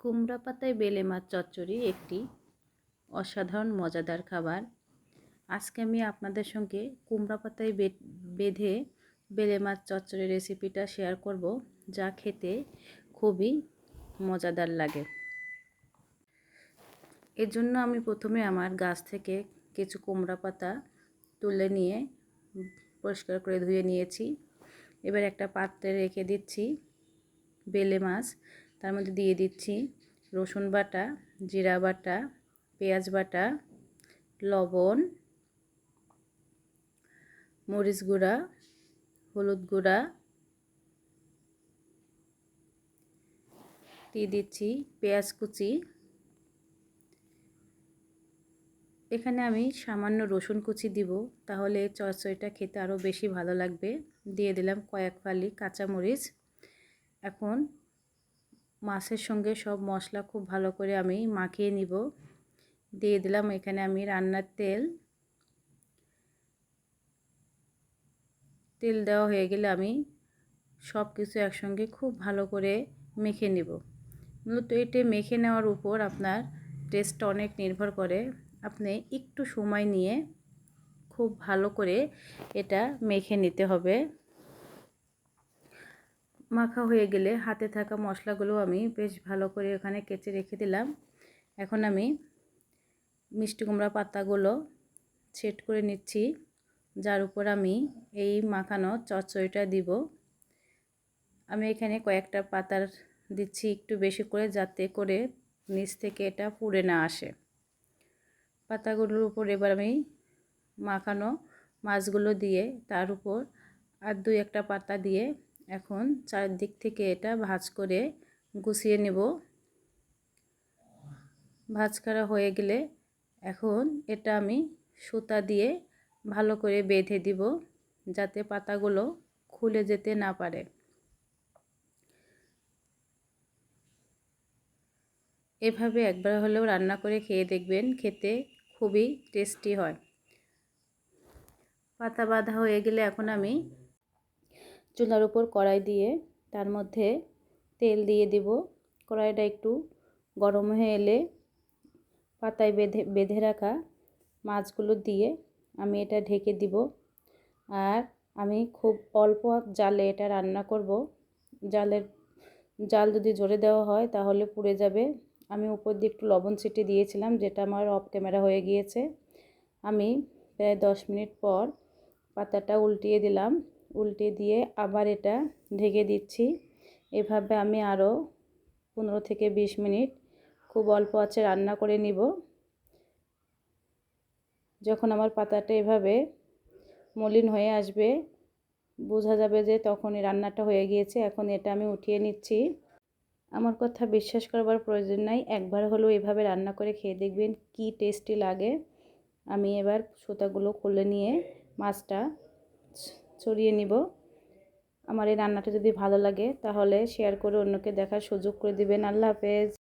কুমড়া পাতায় বেলে মাছ চচ্চড়ি একটি অসাধারণ, মজাদার খাবার। আজকে আমি আপনাদের সঙ্গে কুমড়া পাতায় বেঁধে বেলে মাছ চচ্চড়ি রেসিপিটা শেয়ার করব, যা খেতে খুবই মজাদার লাগে। এর জন্য আমি প্রথমে আমার গাছ থেকে কিছু কুমড়া পাতা তুলে নিয়ে পরিষ্কার করে ধুয়ে নিয়েছি। এবার একটা পাত্রে রেখে দিচ্ছি বেলে মাছ। তার মধ্যে দিয়ে দিচ্ছি রসুন বাটা, জিরা বাটা, পেঁয়াজ বাটা, লবণ, মরিচ গুঁড়া, হলুদ গুঁড়া। দিয়ে দিচ্ছি পেঁয়াজ কুচি। এখানে আমি সামান্য রসুন কুচি দিব, তাহলে চচ্চড়িটা খেতে আরও বেশি ভালো লাগবে। দিয়ে দিলাম কয়েক ফালি কাঁচামরিচ। এখন মাছের সঙ্গে সব মশলা খুব ভালো করে আমি মাখিয়ে নিব। দিয়ে দিলাম এখানে আমি রান্নার তেল। তেল দেওয়া হয়ে গেলে আমি সব কিছু একসঙ্গে খুব ভালো করে মেখে নিব। মূলত এটা মেখে নেওয়ার উপর আপনার টেস্ট অনেক নির্ভর করে। আপনি একটু সময় নিয়ে খুব ভালো করে এটা মেখে নিতে হবে। মাখা হয়ে গেলে হাতে থাকা মশলাগুলো আমি বেশ ভালো করে ওখানে কেচে রেখে দিলাম। এখন আমি মিষ্টি কুমড়া পাতাগুলো সেট করে নিচ্ছি। যার উপর আমি এই মাখানো চচ্চড়িটা দিব। আমি এখানে কয়েকটা পাতার দিচ্ছি একটু বেশি করে যাতে করে নিচ থেকে এটা পুড়ে না আসে। পাতাগুলোর উপর এবার আমি মাখানো মাছগুলো দিয়ে তার উপর আর দুই একটা পাতা দিয়ে এখন চারদিক থেকে এটা ভাজ করে গুছিয়ে নেব। ভাজ করা হয়ে গেলে এখন এটা আমি সুতা দিয়ে ভালো করে বেঁধে দিব যাতে পাতাগুলো খুলে যেতে না পারে। এভাবে একবার হলেও রান্না করে খেয়ে দেখবেন খেতে খুবই টেস্টি হয়। পাতা বাঁধা হয়ে গেলে এখন আমি চুলার উপর কড়াই দিয়ে তার মধ্যে তেল দিয়ে দিব। কড়াইটা একটু গরম হয়ে এলে পাতায় বেঁধে বেঁধে রাখা মাছগুলো দিয়ে আমি এটা ঢেকে দিব। আর আমি খুব অল্প জালে এটা রান্না করব। জালের, জাল যদি জোরে দেওয়া হয় তাহলে পুড়ে যাবে। আমি উপর দিয়ে একটু লবণ ছিটে দিয়েছিলাম, যেটা আমার অফ ক্যামেরা হয়ে গিয়েছে। আমি প্রায় দশ মিনিট পর পাতাটা উল্টিয়ে দিলাম। উল্টে দিয়ে আবার এটা ঢেকে দিচ্ছি। এভাবে আমি আরও পনেরো থেকে বিশ মিনিট খুব অল্প আছে রান্না করে নিব। যখন আমার পাতাটা এভাবে মলিন হয়ে আসবে, বোঝা যাবে যে তখনই রান্নাটা হয়ে গিয়েছে। এখন এটা আমি উঠিয়ে নিচ্ছি। আমার কথা বিশ্বাস করবার প্রয়োজন নাই। একবার হলেও এভাবে রান্না করে খেয়ে দেখবেন কি টেস্টি লাগে। আমি এবার সুতাগুলো খুলে নিয়ে মাছটা ছড়িয়ে নিব। আমার এই রান্নাটা যদি ভালো লাগে, তাহলে শেয়ার করে অন্যকে দেখার সুযোগ করে দিবেন। আল্লাহ হাফেজ।